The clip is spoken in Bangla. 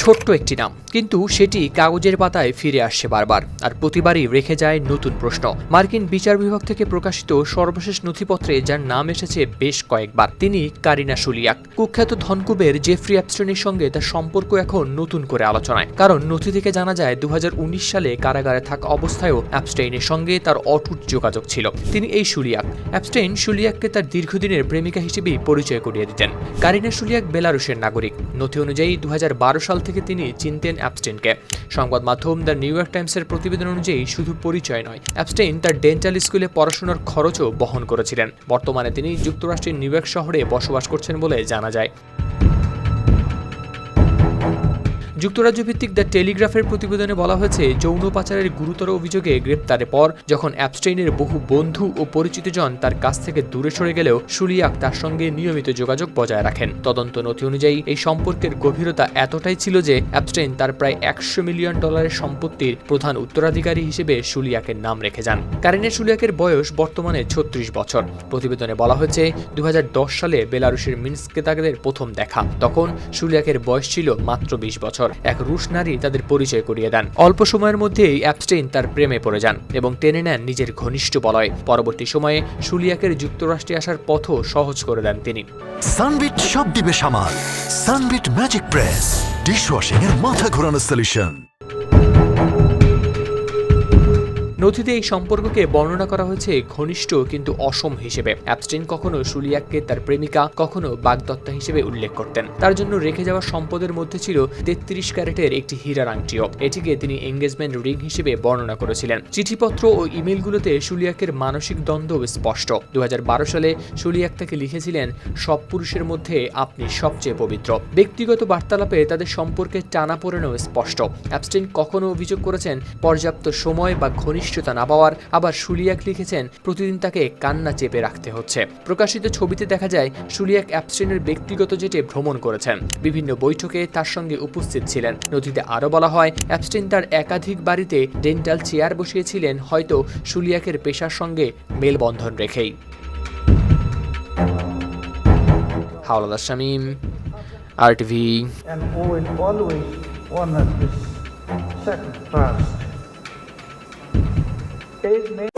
ছোট্ট একটি নাম, কিন্তু সেটি কাগজের পাতায় ফিরে আসছে বারবার, আর প্রতিবারই রেখে যায় নতুন প্রশ্ন। মার্কিন বিচার বিভাগ থেকে প্রকাশিত সর্বশেষ নথিপত্রে যার নাম এসেছে বেশ কয়েকবার, তিনি কারিনা সুলিয়াক। কুখ্যাত ধনকুবের জেফ্রি অ্যাপস্টনের সঙ্গে তার সম্পর্ক এখন নতুন করে আলোচনায়, কারণ নথি থেকে জানা যায় দু হাজার উনিশ সালে কারাগারে থাকা অবস্থায়ও অ্যাপস্টেইনের সঙ্গে তার অটুট যোগাযোগ ছিল। তিনি এই সুলিয়াক। অ্যাপস্টেইন সুলিয়াককে তার দীর্ঘদিনের প্রেমিকা হিসেবেই পরিচয় করিয়ে দিতেন। কারিনা সুলিয়াক বেলারুশের নাগরিক। নথি অনুযায়ী দু হাজার বারো সাল থেকে তিনি চিনতেন অ্যাপস্টেনকে। সংবাদ মাধ্যম দ্য নিউ ইয়র্ক টাইমসের প্রতিবেদন অনুযায়ী শুধু পরিচয় নয় অ্যাপস্টেইন তার ডেন্টাল স্কুলে পড়াশোনার খরচও বহন করেছিলেন। বর্তমানে তিনি যুক্তরাষ্ট্রের নিউ ইয়র্ক শহরে বসবাস করছেন বলে জানা যায়। যুক্তরাজ্য ভিত্তিক দ্য টেলিগ্রাফের প্রতিবেদনে বলা হয়েছে, যৌন পাচারের গুরুতর অভিযোগে গ্রেপ্তারের পর যখন অ্যাপস্টেইনের বহু বন্ধু ও পরিচিতজন তার কাছ থেকে দূরে সরে গেলেও সুলিয়াক তার সঙ্গে নিয়মিত যোগাযোগ বজায় রাখেন। তদন্ত নথি অনুযায়ী এই সম্পর্কের গভীরতা এতটাই ছিল যে অ্যাপস্টেইন তার প্রায় একশো মিলিয়ন ডলারের সম্পত্তির প্রধান উত্তরাধিকারী হিসেবে সুলিয়াকের নাম রেখে যান। কারিনা সুলিয়াকের বয়স বর্তমানে ছত্রিশ বছর। প্রতিবেদনে বলা হয়েছে দু হাজার দশ সালে বেলারুশের মিন্সকে তাদের প্রথম দেখা। তখন সুলিয়াকের বয়স ছিল মাত্র বিশ বছর। এক রুশ নারী তাদের পরিচয় করিয়ে দেন। অল্প সময়ের মধ্যেই অ্যাপস্টেইন তার প্রেমে পড়ে যান এবং টেনে নেন নিজের ঘনিষ্ঠ বলয়। পরবর্তী সময়ে সুলিয়াকের যুক্তরাষ্ট্রে আসার পথও সহজ করে দেন তিনি। সানবিট সব দিবে সামাল। Sunbit magic press. ডিশওয়াশিং এর মাথা ঘোরানো সলিউশন নথিতে এই সম্পর্ককে বর্ণনা করা হয়েছে ঘনিষ্ঠ কিন্তু অসম হিসেবে। অ্যাপস্টেইন কখনো সুলিয়াককে তার প্রেমিকা, কখনো বাগদত্তা হিসেবে উল্লেখ করতেন। তার জন্য রেখে যাওয়া সম্পদের মধ্যে ছিল তেত্রিশ ক্যারেটের একটি হীরার আংটিও। এটিকে তিনি এঙ্গেজমেন্ট রিং হিসেবে বর্ণনা করেছিলেন। চিঠিপত্র ও ইমেলগুলোতে সুলিয়াকের মানসিক দ্বন্দ্ব স্পষ্ট। দু হাজার বারো সালে সুলিয়াক তাকে লিখেছিলেন, সব পুরুষের মধ্যে আপনি সবচেয়ে পবিত্র। ব্যক্তিগত বার্তালাপে তাদের সম্পর্কে টানা পড়েনও স্পষ্ট। অ্যাপস্টেইন কখনো অভিযোগ করেছেন, পর্যাপ্ত সময় বা ঘনিষ্ঠতা না পাওয়ার আবার সুলিয়াক লিখেছেন, প্রতিদিন তাকে কান্না চেপে রাখতে হচ্ছে। প্রকাশিত ছবিতে দেখা যায়, সুলিয়াক অ্যাপস্টেনের ব্যক্তিগত জেটে ভ্রমণ করেছেন। বিভিন্ন বৈঠকে তার সঙ্গে উপস্থিত ছিলেন। নথিতে আরও বলা হয় অ্যাপস্টেন তার একাধিক বাড়িতে ডেন্টাল চেয়ার বসিয়েছিলেন, হয়তো সুলিয়াকের পেশার সঙ্গে মেলবন্ধন রেখেই। হাওলাদার শামীম, আর and will always honor this três meses né?